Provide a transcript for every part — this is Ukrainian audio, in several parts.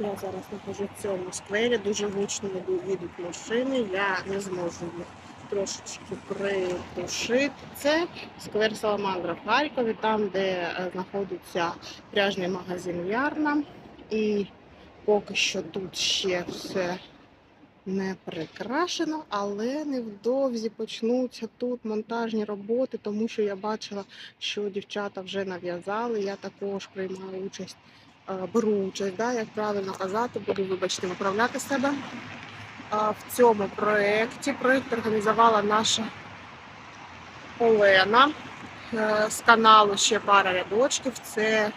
Я зараз знаходжусь в цьому сквері, дуже гучно їдуть машини, я не зможу їх трошечки притушити. Це сквер Саламандра в Харкові, там, де е, знаходиться пряжний магазин Ярна. І поки що тут ще все не прикрашено, але невдовзі почнуться тут монтажні роботи, тому що я бачила, що дівчата вже нав'язали. Я також приймаю участь, беру участь, да, як правильно казати, буду, вибачте, виправляти себе. В цьому проєкті проєкт організувала наша Олена е, з каналу ще пара рядочків. Це е,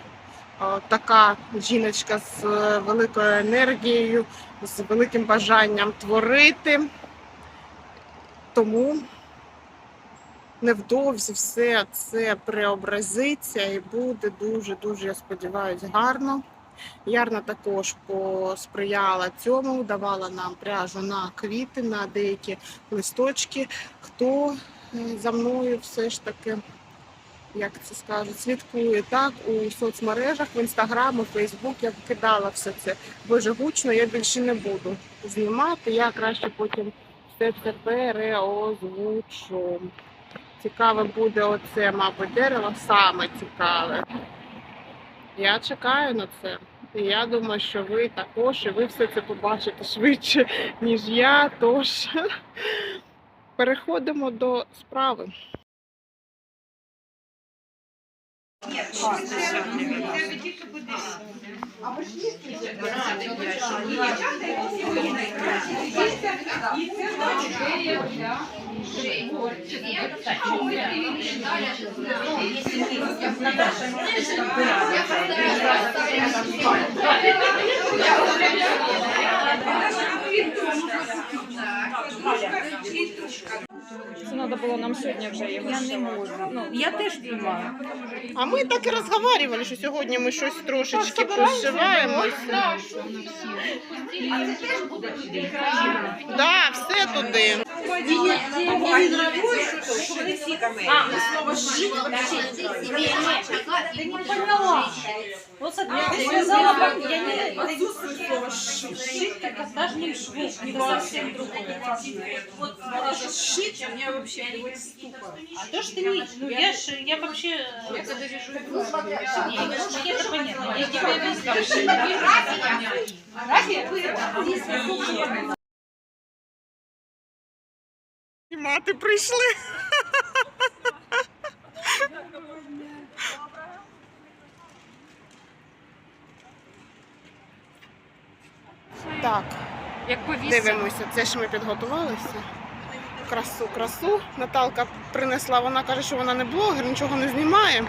така жіночка з е, великою енергією, з великим бажанням творити. Тому невдовзі все це преобразиться і буде дуже-дуже, я сподіваюся, гарно. Ярна також посприяла цьому, давала нам пряжу на квіти, на деякі листочки. Хто е, за мною все ж таки, як це скажуть, слідкує так у соцмережах, в інстаграм, у Фейсбук, я вкидала все це дуже гучно, я більше не буду знімати. Я краще потім все це переозвучу. Цікаве буде оце, мабуть, дерево саме цікаве. Я чекаю на це. І я думаю, що ви також, і ви все це побачите швидше, ніж я. Тож переходимо до справи. Це треба було нам сьогодні вже його Я не можу. Ну, я теж думаю. А ми так і розговорювали, що сьогодні ми щось трошечки пошиваємося. Да, все туди. Ты не поняла. Вот смотри, ты сказала, как я не слово «шить», как однажды шву. Это совсем другое. Вот «шить» у вообще не. А то, что не... Ну, я ж, я вообще... Я когда вижу... Не, понятно. Я вижу. Разве? Мати прийшли. Так, дивимося, це ж ми підготувалися. Красу, красу. Наталка принесла, вона каже, що вона не блогер, нічого не знімає.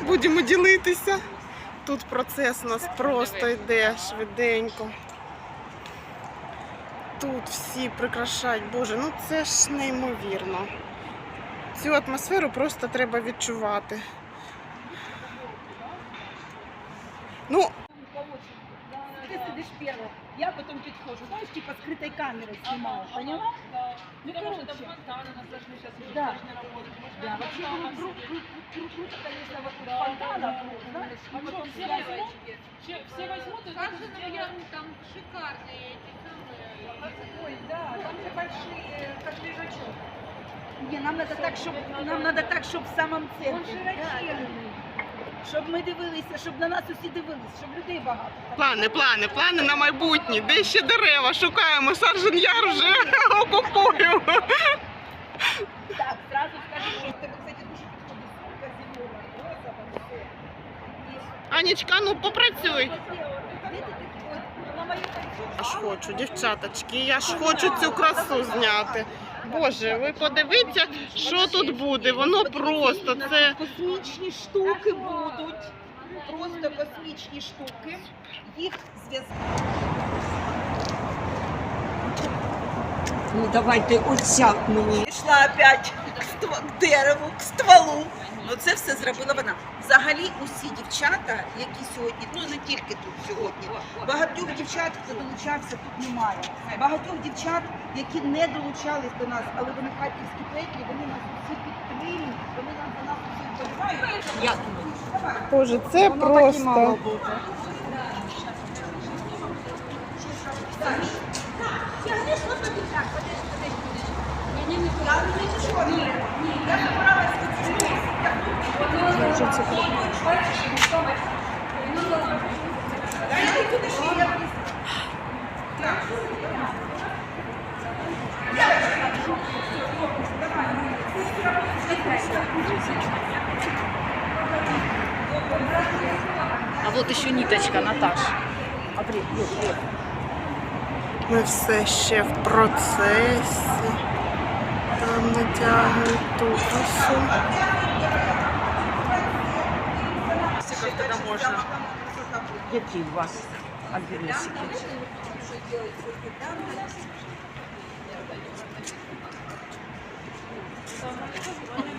Будемо ділитися. Тут процес у нас просто йде швиденько Тут всі прикрашають. Боже, ну це ж неймовірно. Цю атмосферу просто треба відчувати. Ну, Ты сидишь первым, я потом подхожу, знаешь, типа скрытой камерой снимаю, поняла? Ну, короче, да, да, вообще круг, круг, круг, круг, круг, конечно, вокруг фонтана, круг, знаешь, а потом все возьмут, все возьмут, и каждый, наверное, там шикарные эти Не, нам надо так, щоб, нам надо так, щоб в самому центрі. Щоб ми дивилися, щоб на нас усі дивилися, щоб людей багато. плани, плани, плани на майбутнє. Де ще дерева? Шукаємо Саржен Яр вже окупуємо. Так, зразу скажу, що в тебе, кстати, дуже підходить сумка зелена, розова, все. Анічка, ну попрацюй. Я ж хочу, дівчаточки, я ж хочу цю красу зняти. Боже, ви подивіться, що тут буде. Воно просто це. Космічні штуки будуть. Просто космічні штуки. Їх зв'язку. Ну давайте оця мені. Пішла опять к, ство- к дереву, к стволу. Ну це все зробила вона. Взагалі усі дівчата, які сьогодні, ну не тільки тут сьогодні, багатьох дівчат, хто долучався, тут немає. Багатьох дівчат, які не долучались до нас, але вони харківські петлі, вони нас усі підтримують, вони нам до нас усі вболівають. Я думаю. Боже, це Воно так і тут. просто. бути. Дуже цікаво. Так, вот еще ниточка, Наташ. Ми все ще в процесі. Там натягують тубусу. Які у вас альбіносики? Хоче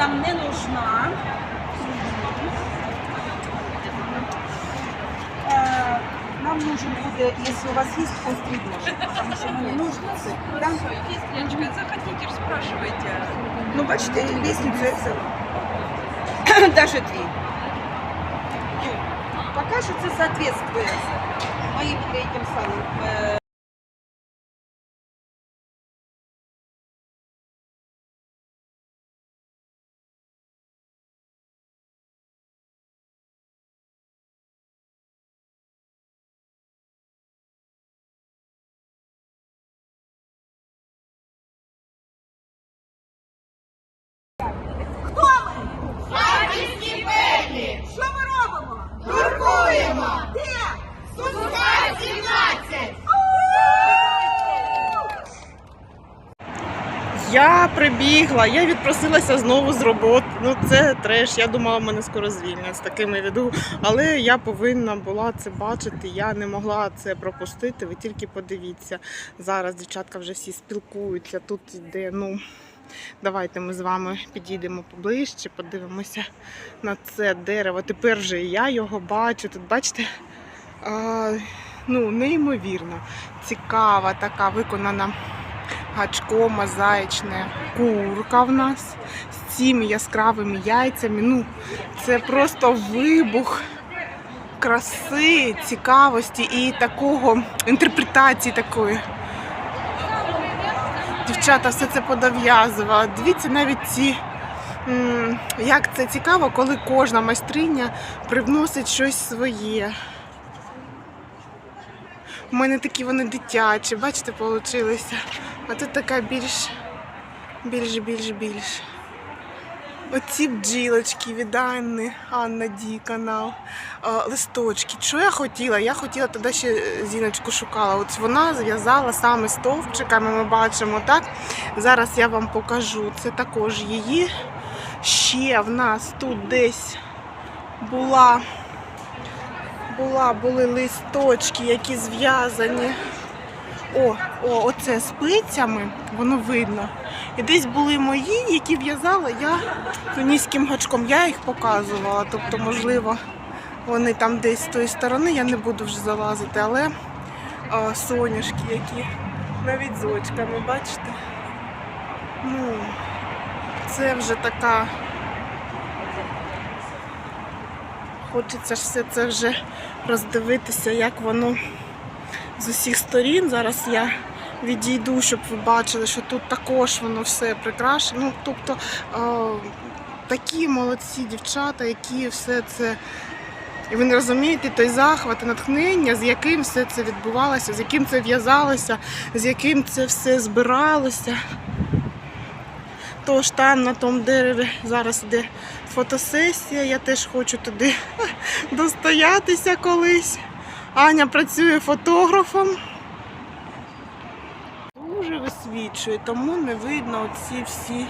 нам не нужна. Э, Нам нужен будет, если у вас есть острый нож, потому что мне нужно це. Да? Леночка, заходите, спрашивайте. Ну, бачите, лестницу я це. Даже дві. Пока що це соответствує моїм этим самим. е, Що ми робимо? Турбуємо! Де? Сумська 17! Я прибігла, я відпросилася знову з роботи. Ну це треш. Я думала, мене скоро звільнять з такими відео. Але я повинна була це бачити. Я не могла це пропустити. Ви тільки подивіться. Зараз дівчатка вже всі спілкуються. Тут йде, ну. Давайте ми з вами підійдемо поближче, подивимося на це дерево. Тепер вже я його бачу. Тут бачите, а, ну, неймовірно цікава така виконана гачком мозаїчне курка в нас з цими яскравими яйцями. Ну, це просто вибух краси, цікавості і такого інтерпретації такої. Дівчата все це подов'язувала. Дивіться навіть ці. Як це цікаво, коли кожна майстриня привносить щось своє. У мене такі вони дитячі, бачите, получилися. А тут така більш, більш, більш, більш. Оці бджілочки від Анни, Анна Ді канал. Листочки. Що я хотіла? Я хотіла тоді ще зіночку шукала. От вона зв'язала саме стовпчиками, ми бачимо, так? Зараз я вам покажу. Це також її. Ще в нас тут десь була, була, були листочки, які зв'язані. О, о, оце спицями, воно видно. І десь були мої, які в'язала я туніським гачком. Я їх показувала. Тобто, можливо, вони там десь з тої сторони, я не буду вже залазити, але а, соняшки, які навіть з очками, бачите? Ну, це вже така. Хочеться ж все це вже роздивитися, як воно з усіх сторін. Зараз я відійду, щоб ви бачили, що тут також воно все прикрашено. Ну, тобто е, такі молодці дівчата, які все це. І ви не розумієте той захват і натхнення, з яким все це відбувалося, з яким це в'язалося, з яким це все збиралося. Тож там на тому дереві зараз йде фотосесія, я теж хочу туди достоятися колись. Аня працює фотографом. Дуже висвічує, тому не видно ці всі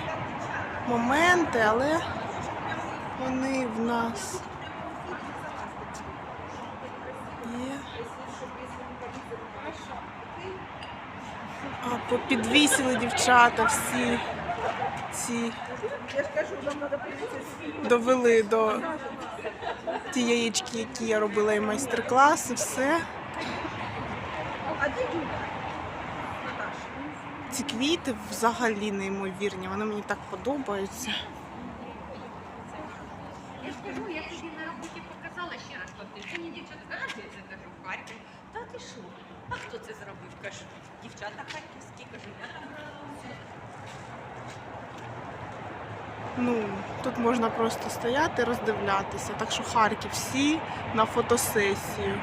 моменти, але вони в нас є. А попідвісили дівчата всі ці довели до ті яєчки, які я робила і майстер-клас, і все. ці квіти взагалі неймовірні. Вони мені так подобаються. Я ж кажу, я тобі на роботі показала ще раз. Це не дівчата, кажуть, я це кажу, в Харкові. Та ти що? А хто це зробив? Кажу, дівчата харківські, кажу, я Ну, тут можна просто стояти, роздивлятися. Так що Харків всі на фотосесію.